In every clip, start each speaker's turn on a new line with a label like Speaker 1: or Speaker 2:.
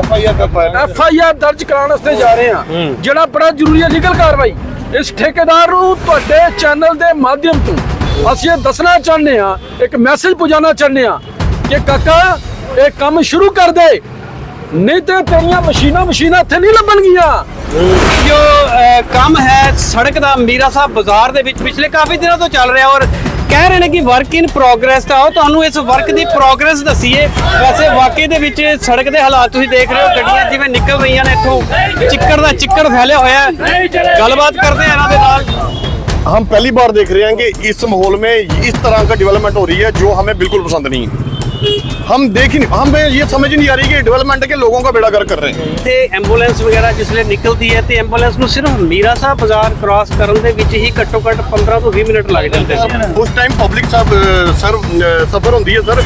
Speaker 1: F I R ਦਰਜ ਕਰਾਉਣ ਵਾਸਤੇ ਜਾ ਰਹੇ ਹਾਂ। ਜਿਹੜਾ ਬੜਾ ਜ਼ਰੂਰੀ ਹੈ ਲੀਗਲ ਕਾਰਵਾਈ। ਇਸ ਠੇਕੇਦਾਰ ਨੂੰ ਤੁਹਾਡੇ ਚੈਨਲ ਦੇ ਮਾਧਿਅਮ ਤੋਂ ਅਸੀਂ ਇਹ ਦੱਸਣਾ ਚਾਹੁੰਦੇ ਹਾਂ ਇੱਕ ਮੈਸੇਜ ਪਹੁੰਚਾਉਣਾ ਚਾਹੁੰਦੇ ਹਾਂ ਕਿ ਕਾਕਾ ਇਹ ਕੰਮ ਸ਼ੁਰੂ ਕਰ ਦੇ। ਨਹੀਂ ਤੇ ਤੇਰੀਆਂ ਮਸ਼ੀਨਾਂ ਮਸ਼ੀਨਾਂ ਇੱਥੇ ਨਹੀਂ ਲੱਭਣਗੀਆਂ
Speaker 2: ਜੋ ਕੰਮ ਹੈ ਸੜਕ ਦਾ ਮੀਰਾ ਸਾਹਿਬ ਬਾਜ਼ਾਰ ਦੇ ਵਿੱਚ ਪਿਛਲੇ ਕਾਫੀ ਦਿਨਾਂ ਤੋਂ ਚੱਲ ਰਿਹਾ ਔਰ ਕਹਿ ਰਹੇ ਨੇ ਕਿ ਵਰਕ ਇਨ ਪ੍ਰੋਗਰੈਸ ਤਾਂ ਉਹ ਤੁਹਾਨੂੰ ਇਸ ਵਰਕ ਦੀ ਪ੍ਰੋਗਰੈਸ ਦੱਸੀਏ ਵੈਸੇ ਵਾਕਈ ਦੇ ਵਿੱਚ ਸੜਕ ਦੇ ਹਾਲਾਤ ਤੁਸੀਂ ਦੇਖ ਰਹੇ ਹੋ ਗੱਡੀਆਂ ਜਿਵੇਂ ਨਿਕਲ ਰਹੀਆਂ ਨੇ ਇੱਥੋਂ ਚਿੱਕੜ ਦਾ ਚਿੱਕੜ ਫੈਲਿਆ ਹੋਇਆ ਹੈ ਗੱਲਬਾਤ ਕਰਦੇ ਆ ਇਹਨਾਂ ਦੇ ਨਾਲ
Speaker 3: हम पहली बार देख रहे हैं कि इस माहौल में इस तरह का डेवलपमेंट हो रही है जो हमें बिल्कुल पसंद नहीं है हम देख ही नहीं हमें ये समझ ही नहीं आ रही कि डेवलपमेंट के लोगों का बेड़ा गर्क कर रहे हैं
Speaker 2: ਤੇ ਐਂਬੂਲੈਂਸ ਵਗੈਰਾ ਜਿਸਲੇ ਨਿਕਲਦੀ ਹੈ ਤੇ ਐਂਬੂਲੈਂਸ ਨੂੰ ਸਿਰਫ ਮੀਰਾ ਸਾਹਿਬ ਬਾਜ਼ਾਰ ਕ੍ਰਾਸ ਕਰਨ ਦੇ ਵਿੱਚ ਹੀ ਘੱਟੋ ਘੱਟ 15 ਤੋਂ 20 ਮਿੰਟ ਲੱਗ ਜਾਂਦੇ ਸੀ
Speaker 3: उस टाइम पब्लिक सब सर सफर होती है सर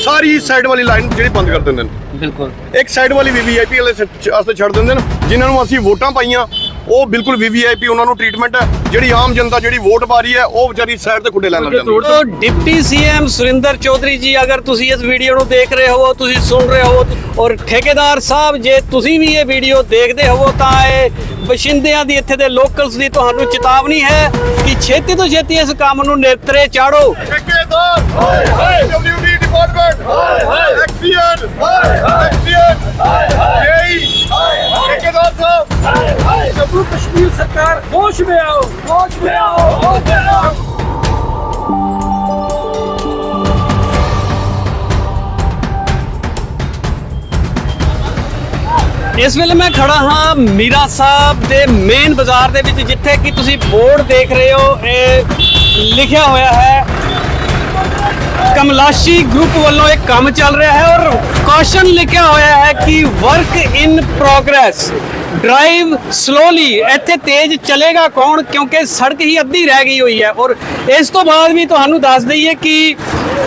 Speaker 3: ਸਾਰੀ ਸਾਈਡ ਵਾਲੀ ਲਾਈਨ ਜਿਹੜੀ ਬੰਦ ਕਰ ਦਿੰਦੇ ਨੇ
Speaker 2: ਬਿਲਕੁਲ
Speaker 3: ਇੱਕ ਸਾਈਡ ਵਾਲੀ ਵੀਵੀਆਈਪੀ ਵਾਲੇ ਸ- ਵਾਸਤੇ ਛੱਡ ਦਿੰਦੇ ਨੇ ਜਿਨ੍ਹਾਂ ਨੂੰ ਅਸੀਂ ਵੋਟਾਂ ਪਾਈਆਂ ਉਹ ਬਿਲਕੁਲ ਵੀਵੀਆਈਪੀ ਉਹਨਾਂ ਨੂੰ ਟ੍ਰੀਟਮੈਂਟ ਹੈ। ਜਿਹੜੀ ਆਮ ਜਨਤਾ ਜਿਹੜੀ ਵੋਟ ਪਾ ਰਹੀ ਹੈ ਉਹ ਵਿਚਾਰੀ ਸਾਈਡ ਤੇ ਖੁੱਡੇ ਲੈਣ ਲੱਗ ਜਾਂਦੀ ਹੈ।
Speaker 2: ਡਿਪਟੀ ਸੀਐਮ ਸੁਰਿੰਦਰ ਚੌਧਰੀ ਜੀ ਅਗਰ ਤੁਸੀਂ ਇਸ ਵੀਡੀਓ ਨੂੰ ਦੇਖ ਰਹੇ ਹੋ ਤੁਸੀਂ ਸੁਣ ਰਹੇ ਹੋ ਔਰ ਠੇਕੇਦਾਰ ਸਾਹਿਬ ਜੇ ਤੁਸੀਂ ਵੀ ਇਹ ਵੀਡੀਓ ਦੇਖਦੇ ਹੋ ਤਾਂ ਇਹ ਬਸ਼ਿੰਦਿਆਂ ਦੀ ਇੱਥੇ ਦੇ ਲੋਕਲਸ ਦੀ ਤੁਹਾਨੂੰ ਚੇਤਾਵਨੀ ਹੈ ਕਿ ਛੇਤੀ ਤੋਂ ਛੇਤੀ ਇਸ ਕੰਮ ਨੂੰ ਨੇਤਰੇ ਚਾੜੋ।
Speaker 3: ਠੇਕੇਦਾਰ! ਹਾਏ ਹਾਏ ਡਬਲਯੂਡੀ
Speaker 2: ਇਸ ਵੇਲੇ ਮੈਂ ਖੜਾ ਹਾਂ ਮੀਰਾ ਸਾਹਿਬ ਦੇ ਮੇਨ ਬਾਜ਼ਾਰ ਦੇ ਵਿੱਚ ਜਿੱਥੇ ਕਿ ਤੁਸੀਂ ਬੋਰਡ ਦੇਖ ਰਹੇ ਹੋ ਇਹ ਲਿਖਿਆ ਹੋਇਆ ਹੈ ਕਮਲਾਸ਼ੀ ਗਰੁੱਪ ਵੱਲੋਂ ਇੱਕ ਕੰਮ ਚੱਲ ਰਿਹਾ ਹੈ ਔਰ ਕਾਸ਼ਨ ਲਿਖਿਆ ਹੋਇਆ ਹੈ ਕਿ work in progress drive slowly ਇੱਥੇ ਤੇਜ਼ ਚਲੇਗਾ ਕੌਣ? ਕਿਉਂਕਿ ਸੜਕ ਹੀ ਅੱਧੀ ਰਹਿ ਗਈ ਹੋਈ ਹੈ ਔਰ ਇਸ ਤੋਂ ਬਾਅਦ ਵੀ ਤੁਹਾਨੂੰ ਦੱਸ ਦਈਏ ਕਿ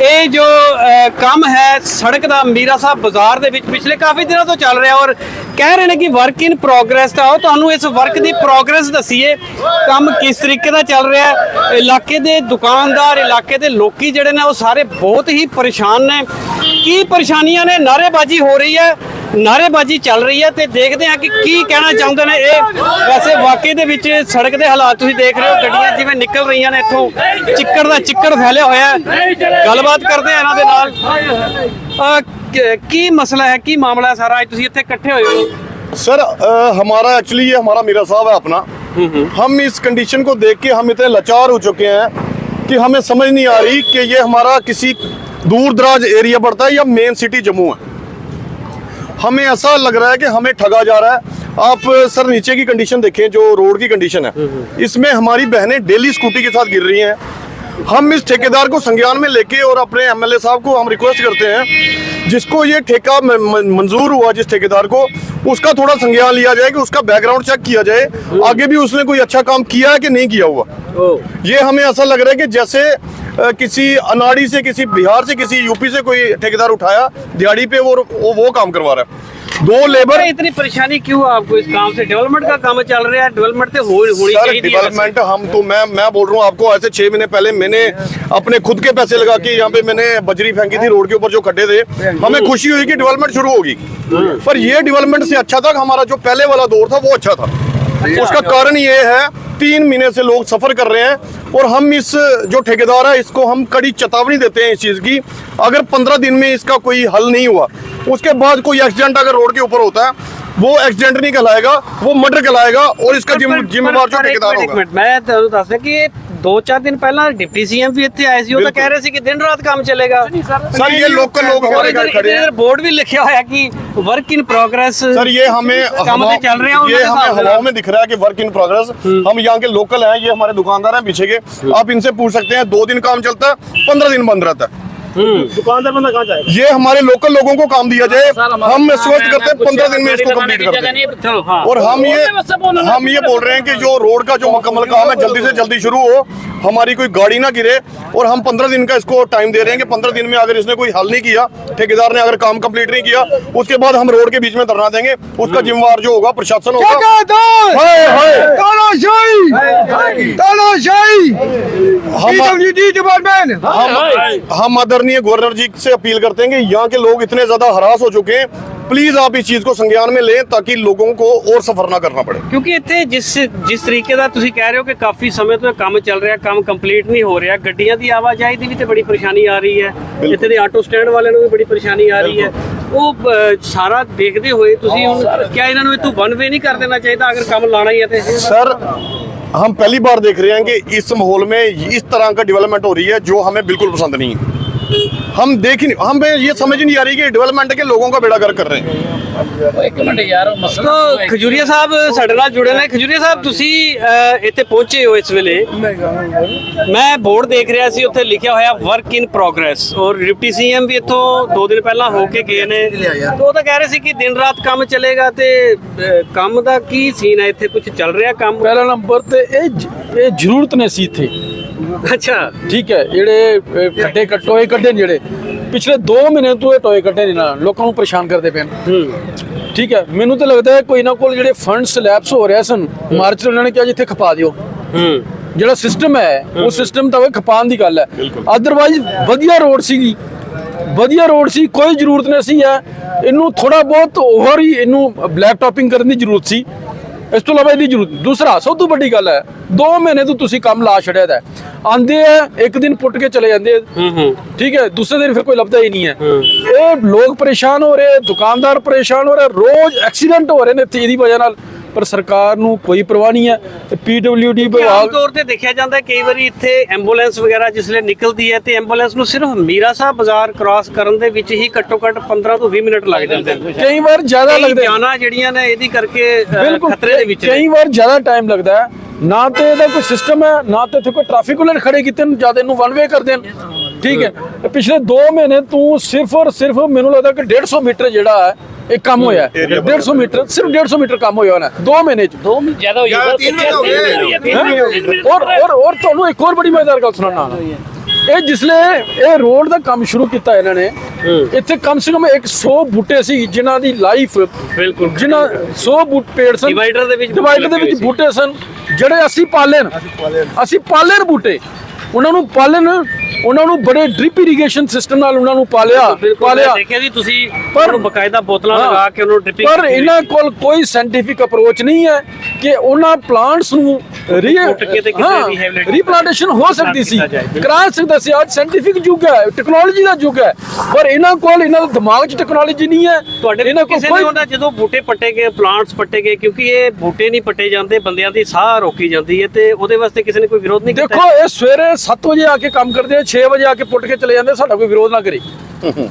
Speaker 2: ਇਹ ਜੋ ਕੰਮ ਹੈ ਸੜਕ ਦਾ ਮੀਰਾ ਸਾਹਿਬ ਬਾਜ਼ਾਰ ਦੇ ਵਿੱਚ ਪਿਛਲੇ ਕਾਫੀ ਦਿਨਾਂ ਤੋਂ ਚੱਲ ਰਿਹਾ ਔਰ ਕਹਿ ਰਹੇ ਨੇ ਕਿ ਵਰਕ ਇਨ ਪ੍ਰੋਗਰੈਸ ਤਾਂ ਉਹ ਤੁਹਾਨੂੰ ਇਸ ਵਰਕ ਦੀ ਪ੍ਰੋਗਰੈਸ ਦੱਸੀਏ, ਕੰਮ ਕਿਸ ਤਰੀਕੇ ਦਾ ਚੱਲ ਰਿਹਾ ਹੈ, ਇਲਾਕੇ ਦੇ ਦੁਕਾਨਦਾਰ, ਇਲਾਕੇ ਦੇ ਲੋਕੀ ਜਿਹੜੇ ਨੇ, ਉਹ ਸਾਰੇ ਬਹੁਤ ਹੀ ਪਰੇਸ਼ਾਨ ਨੇ। ਕੀ ਪਰੇਸ਼ਾਨੀਆਂ ਨੇ? ਨਾਰੇਬਾਜ਼ੀ ਹੋ ਰਹੀ ਹੈ ਨਾਰੇਬਾਜ਼ੀ ਚੱਲ ਰਹੀ ਹੈ ਤੇ ਦੇਖਦੇ ਹਾਂ ਕਿ ਕੀ ਕਹਿਣਾ ਚਾਹੁੰਦੇ ਨੇ ਇਹ। ਵੈਸੇ ਵਾਕਈ ਦੇ ਵਿੱਚ ਸੜਕ ਦੇ ਹਾਲਾਤ ਤੁਸੀਂ ਦੇਖ ਰਹੇ ਹੋ, ਗੱਡੀਆਂ ਜਿਵੇਂ ਨਿਕਲ ਰਹੀਆਂ ਨੇ ਇੱਥੋਂ, ਚਿੱਕੜ ਦਾ ਚਿੱਕੜ ਫੈਲਿਆ ਹੋਇਆ ਹੈ। ਗੱਲਬਾਤ ਕਰਦੇ ਆ ਇਹਨਾਂ ਦੇ ਨਾਲ। ਕ- ਕੀ ਮਸਲਾ ਹੈ ਕੀ ਮਾਮਲਾ ਹੈ ਸਾਰਾ ਅੱਜ ਤੁਸੀਂ ਇੱਥੇ ਇਕੱਠੇ ਹੋਏ ਹੋ
Speaker 3: सर अ, हमारा एक्चुअली ये हमारा मेरा साहब है अपना हम इस कंडीशन को देख के हम इतने लाचार हो चुके हैं कि हमें समझ नहीं आ रही कि ये हमारा किसी दूर दराज एरिया पड़ता है या मेन सिटी जम्मू है हमें ऐसा लग रहा है कि हमें ठगा जा रहा है आप सर नीचे की कंडीशन देखें जो रोड की कंडीशन है इसमें हमारी बहनें डेली स्कूटी के साथ गिर रही हैं हम इस ठेकेदार को संज्ञान में लेके और अपने एमएलए साहब को हम रिक्वेस्ट करते हैं जिसको ये ठेका मंजूर हुआ जिस ठेकेदार को उसका थोड़ा संज्ञान लिया जाए कि उसका बैकग्राउंड चेक किया जाए। आगे भी उसने कोई अच्छा काम किया है कि नहीं किया हुआ? ये हमें ऐसा लग रहा है कि जैसे किसी अनाड़ी से किसी बिहार से किसी यूपी से कोई ठेकेदार उठाया दिहाड़ी पे वो वो, वो काम करवा रहा है। दो लेबर
Speaker 2: इतनी परेशानी क्यों आपको इस काम से? डेवलपमेंट का काम चल रहा है डेवलपमेंट तो हो, होनी चाहिए
Speaker 3: डेवलपमेंट हम तो मैं मैं बोल रहा हूँ आपको ऐसे छह महीने पहले मैंने अपने खुद के पैसे लगा के यहाँ पे मैंने बजरी फेंकी थी रोड के ऊपर जो खड्डे थे। हमें खुशी हुई कि डेवलपमेंट शुरू होगी। पर ये डेवलपमेंट से अच्छा था हमारा जो पहले वाला दौर था वो अच्छा था। उसका कारण ये है, तीन महीने से लोग सफ़र कर रहे हैं और हम इस जो ठेकेदार है, इसको हम कड़ी चेतावनी देते हैं इस चीज़ की। अगर पंद्रह दिन में इसका कोई हल नहीं हुआ, उसके बाद कोई एक्सीडेंट अगर रोड के ऊपर होता है वो एक्सीडेंट नहीं कहलाएगा वो मर्डर कहलाएगा और इसका जिम्मेवार जो ठेकेदार होगा।
Speaker 2: मैं तो दस कि दो चार दिन पहला डिप्टी सीएम भी इतने आए सी तो कह रहे थे कि दिन रात काम चलेगा।
Speaker 3: सर ये लोकल लोग हमारे घर खड़े हैं।
Speaker 2: बोर्ड भी लिखे हुआ है कि वर्क इन प्रोग्रेस
Speaker 3: सर ये हमें
Speaker 2: काम चल रहे हैं
Speaker 3: ये हमें हवाओं में दिख रहा है कि वर्क इन प्रोग्रेस हम यहाँ के लोकल हैं ये हमारे दुकानदार हैं पीछे के। हम्म। आप इनसे पूछ सकते हैं दो दिन काम चलता है पंद्रह दिन बंद रहता है।
Speaker 1: दुकानदार बंदा कहाँ जाएगा
Speaker 3: ये हमारे लोकल लोगों को काम दिया जाए हम स्वस्थ करते हैं पंद्रह दिन में इसको कंप्लीट करते हैं
Speaker 2: हाँ
Speaker 3: और हम ये हम ये बोल रहे हैं कि जो रोड का जो मुकम्मल काम है जल्दी से जल्दी शुरू हो हमारी कोई गाड़ी ना गिरे और हम पंद्रह दिन का इसको टाइम दे रहे हैं कि पंद्रह दिन में अगर इसने कोई हल नहीं किया ठेकेदार ने अगर काम कंप्लीट नहीं किया उसके बाद हम रोड के बीच में धरना देंगे उसका जिम्मेवार जो होगा प्रशासन होगा हम अदर आदरणीय गवर्नर जी से अपील करते हैं कि यहाँ के लोग इतने ज्यादा हरास हो चुके हैं प्लीज आप इस चीज को संज्ञान में लें ताकि लोगों को और सफर ना करना पड़े
Speaker 2: ਕਿਉਂਕਿ ਇੱਥੇ ਜਿਸ ਜਿਸ ਤਰੀਕੇ ਦਾ ਤੁਸੀਂ ਕਹਿ ਰਹੇ ਹੋ ਕਿ ਕਾਫੀ ਸਮੇਂ ਤੋਂ ਇਹ ਕੰਮ ਚੱਲ ਰਿਹਾ ਕੰਮ ਕੰਪਲੀਟ ਨਹੀਂ ਹੋ ਰਿਹਾ ਗੱਡੀਆਂ ਦੀ ਆਵਾਜਾਈ ਦੀ ਵੀ ਤੇ ਬੜੀ ਪਰੇਸ਼ਾਨੀ ਆ ਰਹੀ ਹੈ ਇੱਥੇ ਦੇ ਆਟੋ ਸਟੈਂਡ ਵਾਲਿਆਂ ਨੂੰ ਵੀ ਬੜੀ ਪਰੇਸ਼ਾਨੀ ਆ ਰਹੀ ਹੈ ਉਹ ਅ, ਸਾਰਾ ਦੇਖਦੇ ਹੋਏ ਤੁਸੀਂ ਹੁਣ ਕਿਆ ਇਹਨਾਂ ਨੂੰ ਇਹ ਤੋਂ ਵਨ ਵੇ ਨਹੀਂ ਕਰ ਦੇਣਾ ਚਾਹੀਦਾ ਅਗਰ ਕੰਮ ਲਾਣਾ ਹੀ ਹੈ ਤੇ
Speaker 3: सर हम पहली बार देख रहे हैं कि इस माहौल में इस तरह का डेवलपमेंट हो रही है जो हमें बिल्कुल पसंद नहीं है हम देख ही नहीं हमें ये समझ ही नहीं आ रही कि डेवलपमेंट के लोगों का बेड़ा गर्क कर रहे हैं
Speaker 2: ਤਾਂ ਖਜੂਰੀਆ ਸਾਹਿਬ ਸਾਡੇ ਨਾਲ ਜੁੜੇ ਨੇ ਖਜੂਰੀਆ ਸਾਹਿਬ ਤੁਸੀਂ ਅ, ਇੱਥੇ ਪਹੁੰਚੇ ਹੋ ਇਸ ਵੇਲੇ ਮੈਂ ਬੋਰਡ ਦੇਖ ਰਿਹਾ ਸੀ ਉੱਥੇ ਲਿਖਿਆ ਹੋਇਆ ਵਰਕ ਇਨ ਪ੍ਰੋਗਰੈਸ ਔਰ ਡਿਪਟੀ ਸੀਐਮ ਵੀ ਇੱਥੋਂ ਦੋ ਦਿਨ ਪਹਿਲਾਂ ਹੋ ਕੇ ਗਏ ਨੇ ਤਾਂ ਉਹ ਤਾਂ ਕਹਿ ਰਹੇ ਸੀ ਕਿ ਦਿਨ ਰਾਤ ਕੰਮ ਚੱਲੇਗਾ ਤੇ ਅ, ਕੰਮ ਦਾ ਕੀ ਸੀਨ ਹੈ ਇੱਥੇ ਕੁਝ ਚੱਲ ਰਿਹਾ ਕੰਮ
Speaker 1: ਪਹਿਲਾ ਨੰਬਰ ਤੇ ਇਹ ਜ- ਇਹ ਜ਼ਰੂਰਤ ਨੇ ਸੀ ਇੱਥੇ
Speaker 2: ਅੱਛਾ
Speaker 1: ਠੀਕ ਹੈ ਜਿਹੜੇ ਅਹ, ਖੱਡੇ ਕੱਟੋਏ ਕੱਢੇ ਨੇ ਜਿਹੜੇ ਪਿਛਲੇ 2 ਮਹੀਨੇ ਤੋਂ ਇਹ ਟੋਏ ਕੱਢੇ ਨੇ ਨਾ ਲੋਕਾਂ ਨੂੰ ਪਰੇਸ਼ਾਨ ਕਰਦੇ ਪਏ ਨੇ।
Speaker 2: ਹੂੰ।
Speaker 1: ਠੀਕ ਹੈ ਮੈਨੂੰ ਤਾਂ ਲੱਗਦਾ ਹੈ ਕੋਈ ਨਾ ਕੋਲ ਜਿਹੜੇ ਫੰਡ ਸਲੈਬਸ ਹੋ ਰਿਹਾ ਸਨ ਮਾਰਚ 'ਚ ਉਹਨਾਂ ਨੇ ਕਿਹਾ ਜਿੱਥੇ ਖਪਾ ਦਿਓ।
Speaker 2: ਹੂੰ।
Speaker 1: ਜਿਹੜਾ ਸਿਸਟਮ ਹੈ ਉਹ ਸਿਸਟਮ ਤਾਂ ਉਹ ਖਪਾਉਣ ਦੀ ਗੱਲ ਹੈ। ਅਦਰਵਾਈਜ਼ ਵਧੀਆ ਰੋਡ ਸੀਗੀ। ਵਧੀਆ ਰੋਡ ਸੀ ਕੋਈ ਜ਼ਰੂਰਤ ਨਹੀਂ ਸੀ ਹੈ ਇਹਨੂੰ ਥੋੜਾ ਬਹੁਤ ਹੋਰ ਹੀ ਇਹਨੂੰ ਬਲੈਕ ਟਾਪਿੰਗ ਕਰਨ ਦੀ ਜ਼ਰੂਰਤ ਸੀ। ਇਸ ਤੋਂ ਇਲਾਵਾ ਇਹਦੀ ਜ਼ਰੂਰਤ ਦੂਸਰਾ ਸਭ ਤੋਂ ਵੱਡੀ ਗੱਲ ਹੈ 2 ਮਹੀਨੇ ਤੋਂ ਤੁਸੀਂ ਕੰਮ ਲਾ ਛੜਿਆ ਦਾ ਆਂਦੇ ਆ ਇੱਕ ਦਿਨ ਪੁੱਟ ਕੇ ਚਲੇ ਜਾਂਦੇ ਆ।
Speaker 2: ਹੂੰ ਹੂੰ।
Speaker 1: ਠੀਕ ਹੈ ਦੂਸਰੇ ਦਿਨ ਫਿਰ ਕੋਈ ਲੱਭਦਾ ਹੀ ਨਹੀਂ ਹੈ। ਇਹ ਲੋਕ ਪਰੇਸ਼ਾਨ ਹੋ ਰਹੇ ਦੁਕਾਨਦਾਰ ਪਰੇਸ਼ਾਨ ਹੋ ਰਹੇ ਰੋਜ਼ ਐਕਸੀਡੈਂਟ ਹੋ ਰਹੇ ਨੇ ਇਹਦੀ ਵਜ੍ਹਾ ਨਾਲ। ਪਰ ਸਰਕਾਰ ਨੂੰ ਕੋਈ ਪਰਵਾਹ ਨਹੀਂ ਹੈ। ਤੇ ਪੀਡਬਲਯੂਡੀ
Speaker 2: ਆਮ
Speaker 1: ਵਿਭਾਗ
Speaker 2: ਤੌਰ ਤੇ ਦੇਖਿਆ ਜਾਂਦਾ ਹੈ ਕਈ ਵਾਰੀ ਇੱਥੇ ਐਂਬੂਲੈਂਸ ਵਗੈਰਾ ਜਿਸਲੇ ਨਿਕਲਦੀ ਹੈ ਤੇ ਐਂਬੂਲੈਂਸ ਨੂੰ ਸਿਰਫ ਮੀਰਾ ਸਾਹਿਬ ਬਾਜ਼ਾਰ ਕ੍ਰਾਸ ਕਰਨ ਦੇ ਵਿੱਚ ਹੀ ਘੱਟੋ ਘੱਟ 15 ਤੋਂ 20 ਮਿੰਟ ਲੱਗ ਜਾਂਦੇ ਨੇ।
Speaker 1: ਕਈ ਵਾਰ ਜ਼ਿਆਦਾ
Speaker 2: ਕਈ
Speaker 1: ਲੱਗਦਾ ਹੈ।
Speaker 2: ਜਾਨਾਂ ਜਿਹੜੀਆਂ ਨੇ ਇਹਦੀ ਕਰਕੇ ਅ, ਖਤਰੇ ਦੇ ਵਿੱਚ ਨੇ।
Speaker 1: ਕਈ ਵਾਰ ਜ਼ਿਆਦਾ ਟਾਈਮ ਲੱਗਦਾ ਹੈ। ਨਾ ਤੇ ਇਹਦਾ ਕੋਈ ਸਿਸਟਮ ਹੈ ਨਾ ਤੇ ਇੱਥੇ ਕੋਈ ਟ੍ਰੈਫਿਕ ਵਾਲੇ ਖੜੇ ਕੀਤੇ ਨੇ ਜ਼ਿਆਦਾ ਇਹਨੂੰ ਵਨ ਵੇ ਕਰਦੇ ਨੇ। ਠੀਕ ਹੈ। ਤੇ ਪਿਛਲੇ 2 ਮਹੀਨੇ ਤੂੰ ਸਿਰਫ ਔਰ ਸਿਰਫ ਮੈਨੂੰ ਲੱਗਦਾ ਕਿ 150 ਮੀਟਰ ਜਿਹੜਾ ਹੈ ਇਹ ਕੰਮ ਹੋਇਆ ਹੈ। 150 ਮੀਟਰ ਸਿਰਫ 150 ਮੀਟਰ ਕੰਮ ਹੋਇਆ ਹੋਣਾ 2 ਮਹੀਨੇ ਚ।
Speaker 2: ਦੋ ਮਹੀਨੇ ਜ਼ਿਆਦਾ ਹੋ।
Speaker 1: ਹੈਂ? ਔਰ ਔਰ ਔਰ ਤੁਹਾਨੂੰ ਇੱਕ ਹੋਰ ਬੜੀ ਮਜ਼ੇਦਾਰ ਗੱਲ ਸੁਣਾਉਣਾ ਇਹ ਜਿਸਲੇ ਇਹ ਰੋਡ ਦਾ ਕੰਮ ਸ਼ੁਰੂ ਕੀਤਾ ਇਹਨਾਂ ਨੇ ਇੱਥੇ ਕਮ ਸੇ ਕਮ 100 ਬੂਟੇ ਸੀ ਜਿਨ੍ਹਾਂ ਦੀ ਲਾਈਫ
Speaker 2: ਬਿਲਕੁਲ
Speaker 1: ਜਿਨ੍ਹਾਂ 100 ਬੂਟ ਪੇੜ ਸਨ।
Speaker 2: Divider ਦੇ ਵਿੱਚ
Speaker 1: ਡਿਵਾਈਡਰ ਦੇ ਵਿੱਚ
Speaker 2: ਸੀ।
Speaker 1: ਬੂਟੇ ਸਨ ਜਿਹੜੇ ਅਸੀਂ ਪਾਲੇ ਨੇ। ਅਸੀਂ ਪਾਲੇ ਨੇ ਬੂਟੇ। ਉਹਨਾਂ ਨੂੰ ਪਾਲਣ ਉਹਨਾਂ ਨੂੰ ਬੜੇ ਡ੍ਰਿਪ ਇਰੀਗੇਸ਼ਨ ਸਿਸਟਮ ਨਾਲ ਉਹਨਾਂ ਨੂੰ ਪਾਲਿਆ ਪਾਲਿਆ।
Speaker 2: ਦੇਖਿਆ ਜੀ ਤੁਸੀਂ
Speaker 1: ਪਰ-
Speaker 2: ਬਕਾਇਦਾ ਬੋਤਲਾਂ। ਲਗਾ ਕੇ ਉਹਨੂੰ ਡ੍ਰਿਪਿੰਗ
Speaker 1: ਪਰ ਇਹਨਾਂ ਕੋਲ ਕੋਈ ਸਾਇੰਟੀਫਿਕ ਅਪਰੋਚ ਨਹੀਂ ਹੈ ਕਿ ਉਹਨਾਂ ਪਲਾਂਟਸ ਨੂੰ ਰੀਪਲਾਂਟੇਸ਼ਨ ਹੋ ਸਕਦੀ ਸੀ। ਕਰਾ ਸਕਦਾ ਸੀ। ਅੱਜ ਸਾਇੰਟੀਫਿਕ ਯੁੱਗ ਹੈ ਟੈਕਨੋਲੋਜੀ ਦਾ ਯੁੱਗ ਹੈ। ਪਰ ਇਹਨਾਂ ਕੋਲ ਇਹਨਾਂ ਦੇ ਦਿਮਾਗ 'ਚ ਟੈਕਨੋਲੋਜੀ ਨਹੀਂ ਹੈ।
Speaker 2: ਤੁਹਾਡੇ
Speaker 1: ਇਹਨਾਂ
Speaker 2: ਕੋਲ ਨੇ ਉਹਦਾ ਜਦੋਂ ਬੂਟੇ ਪੱਟੇ ਗਏ ਪਲਾਂਟਸ ਪੱਟੇ ਗਏ ਕਿਉਂਕਿ ਇਹ ਬੂਟੇ ਨਹੀਂ ਪੱਟੇ ਜਾਂਦੇ ਬੰਦਿਆਂ ਦੀ ਸਾਹ ਰੋਕੀ ਜਾਂਦੀ ਹੈ ਤੇ ਉਹਦੇ ਵਾਸਤੇ ਕਿਸੇ ਨੇ ਕੋਈ ਵਿਰੋਧ ਨਹੀਂ ਕੀਤਾ?
Speaker 1: ਦੇਖੋ ਇਹ ਸਵੇਰੇ 7 ਵਜੇ ਆ ਕੇ ਕੰਮ ਕਰਦੇ ਆ 6 ਵਜੇ ਆ ਕੇ ਪੁੱਟ ਕੇ ਚਲੇ ਜਾਂਦੇ ਸਾਡਾ ਕੋਈ ਵਿਰੋਧ ਨਾ ਕਰੇ।
Speaker 2: ਹੂੰ।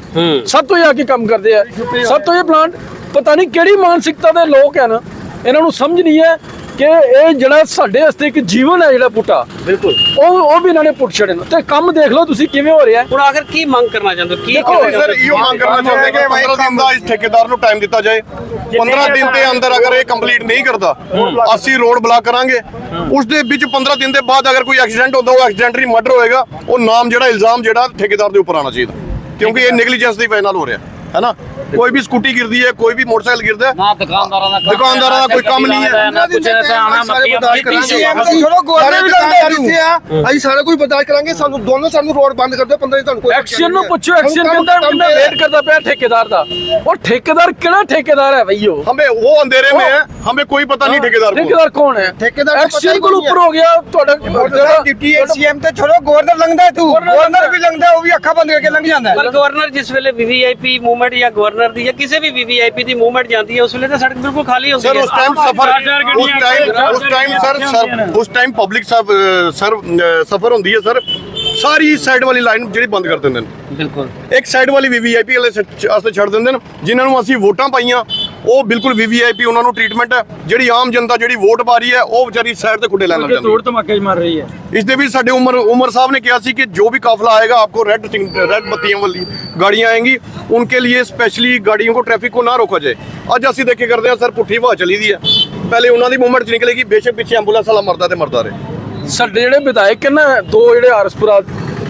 Speaker 1: 7 ਵਜੇ ਆ ਕੇ ਕੰਮ ਕਰਦੇ ਆ। 7 ਵਜੇ ਪਲਾਂਟ ਪਤਾ ਨਹੀਂ ਕਿਹੜੀ ਮਾਨਸਿਕਤਾ ਦੇ ਲੋਕ ਹਨ ਇਹਨਾਂ ਨੂੰ ਸਮਝ ਨਹੀਂ ਹੈ ਕਿ ਇਹ ਜਿਹੜਾ ਸਾਡੇ ਵਾਸਤੇ ਇੱਕ ਜੀਵਨ ਹੈ ਜਿਹੜਾ ਬੂਟਾ
Speaker 2: ਬਿਲਕੁਲ।
Speaker 1: ਉਹ ਉਹ ਵੀ ਇਹਨਾਂ ਨੇ ਪੁੱਟ ਛੜੇ ਨੇ ਤੇ ਕੰਮ ਦੇਖ ਲਓ ਤੁਸੀਂ ਕਿਵੇਂ ਹੋ ਰਿਹਾ ਹੈ।
Speaker 2: ਹੁਣ ਆਖਰ ਕੀ ਮੰਗ ਕਰਨਾ ਚਾਹੁੰਦੇ ਹੋ? ਕੀ
Speaker 3: ਦੇਖੋ
Speaker 2: ਕਰਨਾ
Speaker 3: ਸਰ
Speaker 2: ਚਾਹੁੰਦੇ ਹੋ?
Speaker 3: ਇਹੋ ਮੰਗ ਕਰਨਾ ਚਾਹੁੰਦੇ ਕਿ 15 ਦਿਨ ਦਾ ਇਸ ਠੇਕੇਦਾਰ ਨੂੰ ਟਾਈਮ ਦਿੱਤਾ ਜਾਏ। 15 ਦਿਨ ਦੇ ਅੰਦਰ ਅਗਰ ਇਹ ਕੰਪਲੀਟ ਨਹੀਂ ਕਰਦਾ ਅਸੀਂ ਰੋਡ ਬਲਾਕ ਕਰਾਂਗੇ। ਉਸ ਦੇ ਵਿੱਚ 15 ਦਿਨ ਦੇ ਬਾਅਦ ਅਗਰ ਕੋਈ ਐਕਸੀਡੈਂਟ ਹੁੰਦਾ ਉਹ ਐਕਸੀਡੈਂਟਰੀ ਮਰਡਰ ਹੋਏਗਾ। ਉਹ ਨਾਮ ਜਿਹੜਾ ਇਲਜ਼ਾਮ ਜਿਹੜਾ ਠੇਕੇਦਾਰ ਦੇ ਉੱਪਰ ਆਣਾ ਚਾਹੀਦਾ। ਕਿਉਂਕਿ ਇਹ ਨੈਗਲੀਜੈਂਸ ਦੀ ਵਜ੍ਹਾ ਨਾਲ ਹੋ ਰਿਹਾ ਹੈ ਨਾ? ਕੋਈ ਵੀ ਸਕੂਟੀ ਗਿਰਦੀ ਹੈ ਕੋਈ ਵੀ ਮੋਟਰਸਾਈਕਲ ਗਿਰਦਾ ਹੈ
Speaker 4: ਨਾ ਦੁਕਾਨਦਾਰਾਂ ਦਾ ਕੰਮ
Speaker 3: ਦੁਕਾਨਦਾਰਾਂ ਦਾ ਕੋਈ ਕੰਮ ਨਹੀਂ ਹੈ।
Speaker 4: ਨਾ ਕੁਛ ਇੱਥੇ ਆਉਣਾ ਮੱਕੀਆਂ
Speaker 5: ਚਲੋ ਗਵਰਨਮੈਂਟ ਵੀ ਲੰਘਦਾ ਇੱਥੇ ਆ ਅਸੀਂ ਸਾਰਾ ਕੁਝ ਬਰਦਾਸ਼ਤ ਕਰਾਂਗੇ ਸਾਨੂੰ ਦੋਨੋਂ ਸਾਨੂੰ ਰੋਡ ਬੰਦ ਕਰ ਦਿਓ 15 ਦਿਨ ਤੁਹਾਨੂੰ ਕੋਈ
Speaker 1: ਐਕਸ਼ਨ ਨੂੰ ਪੁੱਛੋ ਐਕਸ਼ਨ ਕਹਿੰਦਾ ਕਹਿੰਦਾ ਵੇਟ ਕਰਦਾ ਪਿਆ ਠੇਕੇਦਾਰ ਦਾ ਉਹ ਠੇਕੇਦਾਰ ਕਿਹੜਾ ਠੇਕੇਦਾਰ ਹੈ ਭਈ ਉਹ
Speaker 3: हमें वो अंधेरे में है हमें कोई पता नहीं ठेकेदार को
Speaker 1: ਠੇਕੇਦਾਰ ਕੌਣ ਹੈ
Speaker 5: ਠੇਕੇਦਾਰ ਨੂੰ ਪਤਾ
Speaker 1: ਐਕਸ਼ਨ
Speaker 5: ਹੀ
Speaker 1: ਕੋਲ
Speaker 5: ਨਹੀਂ
Speaker 1: ਉੱਪਰ ਹੋ ਗਿਆ ਤੁਹਾਡਾ ਜਿਹੜਾ
Speaker 5: ਡਿਪਟੀ ਐਸਸੀਐਮ ਤੇ ਚਲੋ ਗਵਰਨਰ ਲੰਘਦਾ ਤੂੰ ਗਵਰਨਰ ਵੀ ਲੰਘਦਾ ਉਹ ਵੀ ਅੱਖਾਂ ਬੰਦ ਕਰਕੇ ਲੰਘ ਜਾਂਦਾ
Speaker 2: ਪਰ ਗਵਰਨਰ ਜਿਸ ਵੇਲੇ ਵੀਵੀਆਈਪੀ ਮੂਵਮੈਂਟ ਜਾਂ ਗਵਰਨਰ ਸੈਕਟਰ ਦੀ ਜਾਂ ਕਿਸੇ ਵੀ ਵੀਵੀਆਈਪੀ ਦੀ ਮੂਵਮੈਂਟ ਜਾਂਦੀ ਹੈ ਉਸ ਵੇਲੇ ਤਾਂ ਸੜਕ ਬਿਲਕੁਲ ਖਾਲੀ ਹੁੰਦੀ ਹੈ।
Speaker 3: ਸਰ ਉਸ ਟਾਈਮ ਸਫਰ ਉਸ ਟਾਈਮ ਉਸ ਟਾਈਮ ਸਰ ਉਸ ਟਾਈਮ ਪਬਲਿਕ ਸਰ ਸਫਰ ਹੁੰਦੀ ਹੈ ਸਰ। ਸਾਰੀ ਸਾਈਡ ਵਾਲੀ ਲਾਈਨ ਜਿਹੜੀ ਬੰਦ ਕਰ ਦਿੰਦੇ ਨੇ।
Speaker 2: ਬਿਲਕੁਲ।
Speaker 3: ਇੱਕ ਸਾਈਡ ਵਾਲੀ ਵੀਵੀਆਈਪੀ ਵਾਲੇ ਵਾਸਤੇ ਛੱਡ ਦਿੰਦੇ ਨੇ ਜਿਨ੍ਹਾਂ ਨੂੰ ਅਸੀਂ ਵੋਟਾਂ ਪਾਈਆਂ। ਉਹ ਬਿਲਕੁਲ ਵੀਵੀਆਈਪੀ ਉਹਨਾਂ ਨੂੰ ਟ੍ਰੀਟਮੈਂਟ ਹੈ ਜਿਹੜੀ ਆਮ ਜਨਤਾ ਜਿਹੜੀ ਵੋਟ ਪਾ ਰਹੀ ਹੈ ਉਹ ਵਿਚਾਰੀ ਸਾਈਡ ਤੇ ਖੁੱਡੇ ਲੈਣ ਲੱਗ ਜਾਂਦੀ ਹੈ
Speaker 1: ਧਮਾਕੇ ਮਾਰ ਰਹੀ ਹੈ
Speaker 3: ਇਸ ਦੇ ਵੀ ਸਾਡੇ ਉਮਰ ਉਮਰ ਸਾਹਿਬ ने किया ਸੀ कि जो भी काफिला आएगा आपको रेड रेड बत्तियां वाली गाड़ियां आएंगी उनके लिए स्पेशली गाड़ियों को ट्रैफिक को ना रोका जाए ਅੱਜ ਅਸੀਂ ਦੇਖੇ ਕਰਦੇ ਹਾਂ ਸਰ ਪੁੱਠੀ ਹਵਾ ਚਲੀ ਦੀ ਹੈ ਪਹਿਲੇ ਉਹਨਾਂ ਦੀ ਮੂਵਮੈਂਟ ਚ ਨਿਕਲੇਗੀ ਬੇਸ਼ੱਕ ਪਿੱਛੇ ਐਂਬੂਲੈਂਸ ਵਾਲਾ ਮਰਦਾ ਤੇ ਮਰਦਾ ਰਹੇ
Speaker 1: ਸਾਡੇ ਜਿਹੜੇ ਵਿਧਾਇਕ ਨੇ ਨਾ ਦੋ ਜਿਹੜੇ ਆਰਸਪੁਰਾ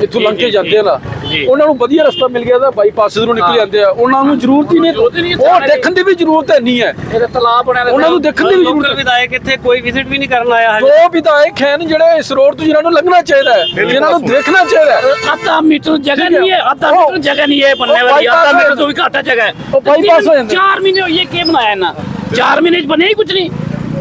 Speaker 1: ਇੱਥੋਂ ਲੰਘ ਕੇ ਜਾਂਦੇ ਆ ਨਾ ਉਹਨਾਂ ਨੂੰ ਵਧੀਆ ਰਸਤਾ ਮਿਲ ਗਿਆ ਤਾਂ ਬਾਈਪਾਸ ਨੂੰ ਨਿਕਲ ਜਾਂਦੇ ਆ। ਉਹਨਾਂ ਨੂੰ ਜ਼ਰੂਰਤ ਹੀ ਨਹੀਂ ਉਹ ਦੇਖਣ ਦੀ ਵੀ ਜ਼ਰੂਰਤ ਹੈ ਨਹੀਂ ਹੈ।
Speaker 4: ਇਹ ਤਲਾਬ ਬਣਿਆ
Speaker 1: ਉਹਨਾਂ ਨੂੰ ਦੇਖਣ ਦੀ ਵੀ ਜ਼ਰੂਰਤ ਹੈ।
Speaker 2: ਵਿਧਾਇਕ ਇੱਥੇ ਕੋਈ ਵਿਜ਼ਿਟ ਵੀ ਨਹੀਂ ਕਰਨ ਆਇਆ ਹੈ
Speaker 1: ਉਹ ਵਿਧਾਇਕ ਹਨ ਜਿਹੜੇ ਇਸ ਰੋਡ ਤੋਂ ਜਿਹਨਾਂ ਨੂੰ ਲੰਘਣਾ ਚਾਹੀਦਾ ਹੈ ਜਿਹਨਾਂ ਨੂੰ ਦੇਖਣਾ ਚਾਹੀਦਾ ਹੈ।
Speaker 5: ਮੀਟਰ ਜਗ੍ਹਾ ਨਹੀਂ ਹੈ ਅੱਧਾ ਮੀਟਰ ਜਗ੍ਹਾ ਨਹੀਂ ਹੈ ਬੰਨੇ ਵਾਲੀ ਅੱਧਾ ਮੀਟਰ ਤੋਂ ਵੀ ਘੱਟ ਜਗ੍ਹਾ। ਹੈ ਉਹ ਬਾਈਪਾਸ ਹੋ
Speaker 2: ਜਾਂਦਾ। 4 ਮਹੀਨੇ
Speaker 5: ਹੋਏ
Speaker 2: ਕੀ
Speaker 5: ਬਣਾਇਆ
Speaker 2: ਇਹਨਾਂ?
Speaker 5: 4
Speaker 2: ਮਹੀਨੇ ਬਣਿਆ ਹੀ ਕੁਝ
Speaker 3: ਨਹੀਂ।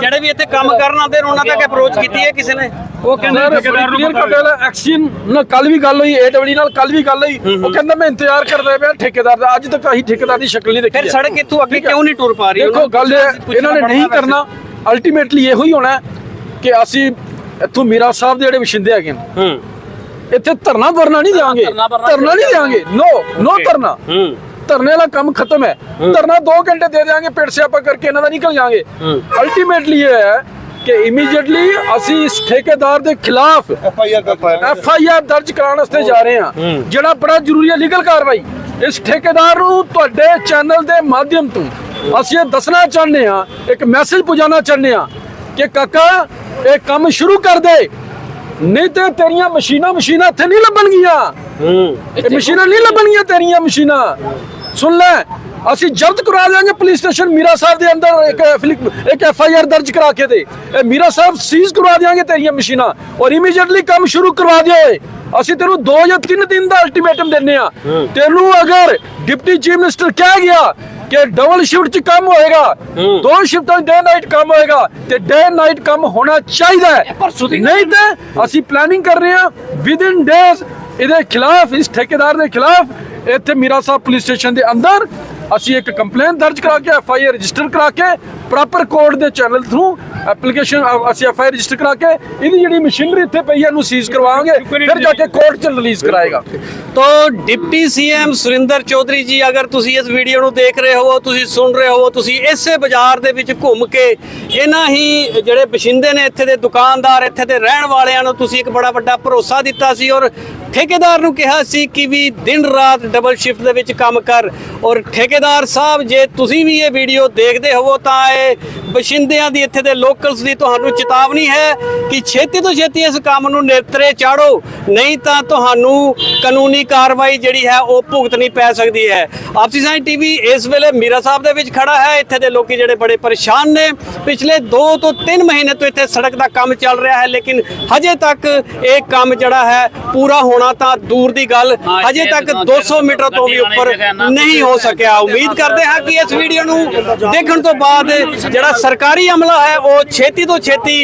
Speaker 2: ਜਿਹੜੇ ਵੀ ਇੱਥੇ ਕੰਮ ਕਰਨ ਆਉਂਦੇ ਨੇ ਉਹਨਾਂ ਤੱਕ ਅਪਰੋਚ ਕੀਤੀ ਹੈ ਕਿਸੇ ਨੇ?
Speaker 1: ਉਹ ਕਹਿੰਦਾ ਕਲੀਅਰ ਕਰ ਦੇਣਾ ਐਕਸ਼ਨ ਨਾਲ ਕੱਲ ਵੀ ਗੱਲ ਹੋਈ ਏਡਬਲਯੂ ਨਾਲ ਕੱਲ ਵੀ ਗੱਲ ਹੋਈ ਉਹ ਕਹਿੰਦਾ ਮੈਂ ਇੰਤਜ਼ਾਰ ਕਰਦਾ ਪਿਆ ਠੇਕੇਦਾਰ ਦਾ ਅੱਜ ਤੱਕ ਅਸੀਂ ਠੇਕੇਦਾਰ ਦੀ ਸ਼ਕਲ ਨਹੀਂ ਦੇਖੀ
Speaker 2: ਫਿਰ। ਸੜਕ ਇੱਥੋਂ ਅੱਗੇ। ਕਿਉਂ ਨਹੀਂ ਟੁਰ ਪਾ ਰਹੀ?
Speaker 1: ਦੇਖੋ ਗੱਲ
Speaker 2: ਨੂੰ
Speaker 1: ਇਹਨਾਂ ਨੇ ਨਹੀਂ ਕਰਨਾ ਅਲਟੀਮੇਟਲੀ ਇਹੋ ਹੀ ਹੋਣਾ ਹੈ ਕਿ ਅਸੀਂ ਇੱਥੋਂ ਮੀਰਾ ਸਾਹਿਬ ਦੇ ਜਿਹੜੇ ਵਸਿੰਦੇ ਹੈਗੇ ਨੇ
Speaker 2: ਹੂੰ।
Speaker 1: ਇੱਥੇ ਧਰਨਾ ਵਰਨਾ ਨਹੀਂ ਦੇਵਾਂਗੇ
Speaker 4: ਧਰਨਾ
Speaker 1: ਨਹੀਂ ਦੇਵਾਂਗੇ ਨੋ ਨੋ ਧਰਨਾ।
Speaker 2: ਹੂੰ।
Speaker 1: ਧਰਨੇ ਵਾਲਾ ਕੰਮ ਖਤਮ ਹੈ। ਧਰਨਾ 2 ਘੰਟੇ ਦੇ ਦੇਵਾਂਗੇ ਪੇਟ ਸਿਆਪਾ ਕਰਕੇ ਇਹਨਾਂ ਦਾ ਨਿਕਲ ਜਾਾਂਗੇ। ਅਲਟੀਮੇਟਲੀ ਇਹ ਹੈ ਕਿ ਇਮੀਡੀਏਟਲੀ ਅਸੀਂ ਇਸ ਠੇਕੇਦਾਰ ਦੇ ਖਿਲਾਫ
Speaker 5: ਐਫ ਆਈ ਆਰ
Speaker 1: ਦਰਜ ਕਰਾਉਣ ਵਾਸਤੇ ਜਾ ਰਹੇ ਹਾਂ। ਜਿਹੜਾ ਬੜਾ ਜ਼ਰੂਰੀ ਹੈ ਲੀਗਲ ਕਾਰਵਾਈ। ਇਸ ਠੇਕੇਦਾਰ ਨੂੰ ਤੁਹਾਡੇ ਚੈਨਲ ਦੇ ਮਾਧਿਅਮ ਤੋਂ ਅਸੀਂ ਇਹ ਦੱਸਣਾ ਚਾਹੁੰਦੇ ਹਾਂ ਇੱਕ ਮੈਸੇਜ ਪਹੁੰਚਾਉਣਾ ਚਾਹੁੰਦੇ ਹਾਂ ਕਿ ਕਾਕਾ ਇਹ ਕੰਮ ਸ਼ੁਰੂ ਕਰ ਦੇ। ਨਹੀਂ ਤੇ ਤੇਰੀਆਂ ਮਸ਼ੀਨਾਂ ਮਸ਼ੀਨਾਂ ਇੱਥੇ ਨਹੀਂ ਲੱਭਣਗੀਆਂ।
Speaker 2: ਹੂੰ।
Speaker 1: ਇਹ ਮਸ਼ੀਨਾਂ ਨਹੀਂ ਲੱਭਣਗੀਆਂ ਤੇਰੀਆਂ ਮਸ਼ੀਨਾਂ। ਸੁਣ ਲੈ ਅਸੀਂ ਜ਼ਬਤ ਕਰਾ ਦਿਆਂਗੇ ਪੁਲਿਸ ਸਟੇਸ਼ਨ ਮੀਰਾ ਸਾਹਿਬ ਦੇ ਅੰਦਰ ਇੱਕ ਇੱਕ ਐਫ ਆਈ ਆਰ ਦਰਜ ਕਰਾ ਕੇ ਦੇ ਇਹ ਮੀਰਾ ਸਾਹਿਬ ਸੀਜ਼ ਕਰਵਾ ਦਿਆਂਗੇ ਤੇਰੀਆਂ ਮਸ਼ੀਨਾਂ ਔਰ ਇਮੀਡੀਏਟਲੀ ਕੰਮ ਸ਼ੁਰੂ ਕਰਵਾ ਦਿਓ ਅਸੀਂ ਤੈਨੂੰ 2 ਜਾਂ 3 ਦਿਨ ਦਾ ਅਲਟੀਮੇਟਮ ਦਿੰਨੇ ਆ ਤੈਨੂੰ ਅਗਰ ਡਿਪਟੀ ਚੀਫ ਮਿਨਿਸਟਰ ਕਹਿ ਗਿਆ ਕਿ ਡਬਲ ਸ਼ਿਫਟ 'ਚ ਕੰਮ ਹੋਏਗਾ ਦੋ ਸ਼ਿਫਟਾਂ ਡੇ ਨਾਈਟ ਕੰਮ ਹੋਏਗਾ ਤੇ ਡੇ ਨਾਈਟ ਕੰਮ ਹੋਣਾ ਚਾਹੀਦਾ ਹੈ। ਨਹੀਂ ਤੇ ਅਸੀਂ ਪਲੈਨਿੰਗ ਕਰ ਰਹੇ ਹਾਂ ਵਿਦ ਇਨ ਡੇਜ਼ ਇਹਦੇ ਖਿਲਾਫ ਇਸ ਠੇਕੇਦਾਰ ਦੇ ਖਿਲਾਫ ਇੱਥੇ ਮੀਰਾ ਸਾਹਿਬ ਪੁਲਿਸ ਸਟੇਸ਼ਨ ਦੇ ਅੰਦਰ ਅਸੀਂ ਇੱਕ ਕੰਪਲੇਂਟ ਦਰਜ ਕਰਾ ਕੇ ਐਫ ਆਈ ਆਰ ਰਜਿਸਟਰ ਕਰਾ ਕੇ ਪ੍ਰੋਪਰ ਕੋਰਟ ਦੇ ਚੈਨਲ ਥਰੂ ਐਪਲੀਕੇਸ਼ਨ ਅਸੀਂ ਐਫ ਆਈ ਆਰ ਰਜਿਸਟਰ ਕਰਾ ਕੇ ਇਹਦੀ ਜਿਹੜੀ ਮਸ਼ੀਨਰੀ ਇੱਥੇ ਪਈ ਹੈ ਇਹਨੂੰ ਸੀਜ਼ ਕਰਵਾਵਾਂਗੇ ਫਿਰ ਜਾ ਕੇ ਕੋਰਟ ਚ ਰਿਲੀਜ਼ ਕਰਾਏਗਾ।
Speaker 2: ਤੋ ਡਿਪਟੀ ਸੀਐਮ ਸੁਰਿੰਦਰ ਚੌਧਰੀ ਜੀ ਅਗਰ ਤੁਸੀਂ ਇਸ ਵੀਡੀਓ ਨੂੰ ਦੇਖ ਰਹੇ ਹੋ ਤੁਸੀਂ ਸੁਣ ਰਹੇ ਹੋ ਤੁਸੀਂ ਇਸੇ ਬਾਜ਼ਾਰ ਦੇ ਵਿੱਚ ਘੁੰਮ ਕੇ ਇਹਨਾਂ ਹੀ ਜਿਹੜੇ ਬਸ਼ਿੰਦੇ ਨੇ ਇੱਥੇ ਦੇ ਦੁਕਾਨਦਾਰ ਇੱਥੇ ਦੇ ਰਹਿਣ ਵਾਲਿਆਂ ਨੂੰ ਤੁਸੀਂ ਇੱਕ ਬੜਾ ਵੱਡਾ ਭਰੋਸਾ ਦਿੱਤਾ ਸੀ ਔਰ ਠੇਕੇਦਾਰ ਨੂੰ ਕਿਹਾ ਸੀ ਕਿ ਵੀ ਦਿਨ ਰਾਤ ਡਬਲ ਸ਼ਿਫਟ ਦੇ ਵਿੱਚ ਕੰਮ ਕਰ। ਔਰ ਠੇਕੇਦਾਰ ਸਾਹਿਬ, ਜੇ ਤੁਸੀਂ ਵੀ ਇਹ ਵੀਡੀਓ ਦੇਖਦੇ ਹੋਵੋ, ਤਾਂ ਇਹ ਬਸ਼ਿੰਦਿਆਂ ਦੀ ਇੱਥੇ ਦੇ ਲੋਕਲਸ ਦੀ ਤੁਹਾਨੂੰ ਚੇਤਾਵਨੀ ਹੈ ਕਿ ਛੇਤੀ ਤੋਂ ਛੇਤੀ ਇਸ ਕੰਮ ਨੂੰ ਨੇਤਰੇ ਚਾੜੋ। ਨਹੀਂ ਤਾਂ ਤੁਹਾਨੂੰ ਕਾਨੂੰਨੀ ਕਾਰਵਾਈ ਜਿਹੜੀ ਹੈ, ਉਹ ਭੁਗਤਣੀ ਪੈ ਸਕਦੀ ਹੈ। ਆਪਸੀ ਸਾਈ ਟੀਵੀ ਇਸ ਵੇਲੇ ਮੀਰਾ ਸਾਹਿਬ ਦੇ ਵਿੱਚ ਖੜਾ ਹੈ। ਇੱਥੇ ਦੇ ਲੋਕੀ ਜਿਹੜੇ ਬੜੇ ਪਰੇਸ਼ਾਨ ਨੇ, ਪਿਛਲੇ 2 ਤੋਂ 3 ਮਹੀਨੇ ਤੋਂ ਇੱਥੇ ਸੜਕ ਦਾ ਕੰਮ ਚੱਲ ਰਿਹਾ ਹੈ, ਲੇਕਿਨ ਹਜੇ ਤੱਕ ਇਹ ਕੰਮ ਜਿਹੜਾ ਹੈ, ਪੂਰਾ ਹੋਣਾ ਤਾਂ ਦੂਰ ਦੀ ਗੱਲ। ਹਜੇ ਤੱਕ 200 ਮੀਟਰ ਤੋਂ ਵੀ ਉੱਪਰ ਨਹੀਂ ਹੋ ਸਕਿਆ। ਉਮੀਦ ਕਰਦੇ ਹਾਂ ਕਿ ਇਸ ਵੀਡੀਓ ਨੂੰ ਦੇਖਣ ਤੋਂ ਬਾਅਦ ਜਿਹੜਾ ਸਰਕਾਰੀ ਅਮਲਾ ਹੈ ਉਹ ਛੇਤੀ ਤੋਂ ਛੇਤੀ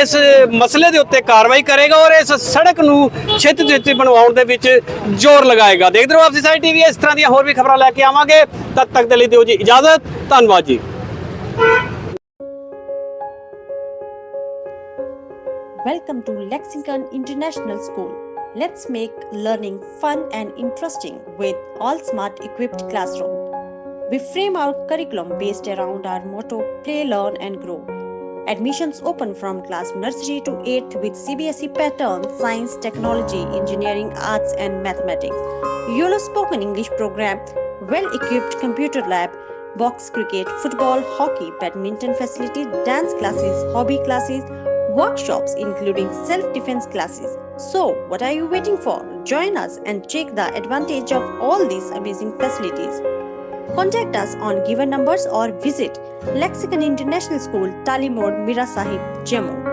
Speaker 2: ਇਸ ਮਸਲੇ ਦੇ ਉੱਤੇ ਕਾਰਵਾਈ ਕਰੇਗਾ ਔਰ ਇਸ ਸੜਕ ਨੂੰ ਛੇਤੀ ਤੋਂ ਛੇਤੀ ਬਣਵਾਉਣ ਦੇ ਵਿੱਚ ਜ਼ੋਰ ਲਗਾਏਗਾ। ਦੇਖਦੇ ਰਹੋ ਆਪਸੀ ਸਾਈ ਟੀਵੀ ਇਸ ਤਰ੍ਹਾਂ ਦੀਆਂ ਹੋਰ ਵੀ ਖਬਰਾਂ ਲੈ ਕੇ ਆਵਾਂਗੇ। ਤਦ ਤੱਕ ਦੇ ਲਈ ਦਿਓ ਜੀ ਇਜਾਜ਼ਤ। ਧੰਨਵਾਦ ਜੀ।
Speaker 6: Welcome to Lexington International School. Let's make learning fun and interesting with all smart equipped classroom. We frame our curriculum based around our motto play, learn and grow. Admissions open from class nursery to 8th with CBSE pattern, science, technology, engineering, arts and mathematics. YOLO spoken English program, well-equipped computer lab, box cricket, football, hockey, badminton facility, dance classes, hobby classes, workshops including self-defense classes. So, what are you waiting for? Join us and take the advantage of all these amazing facilities. Contact us on given numbers or visit Lexicon International School, Tali Road, Mira Sahib, Jammu.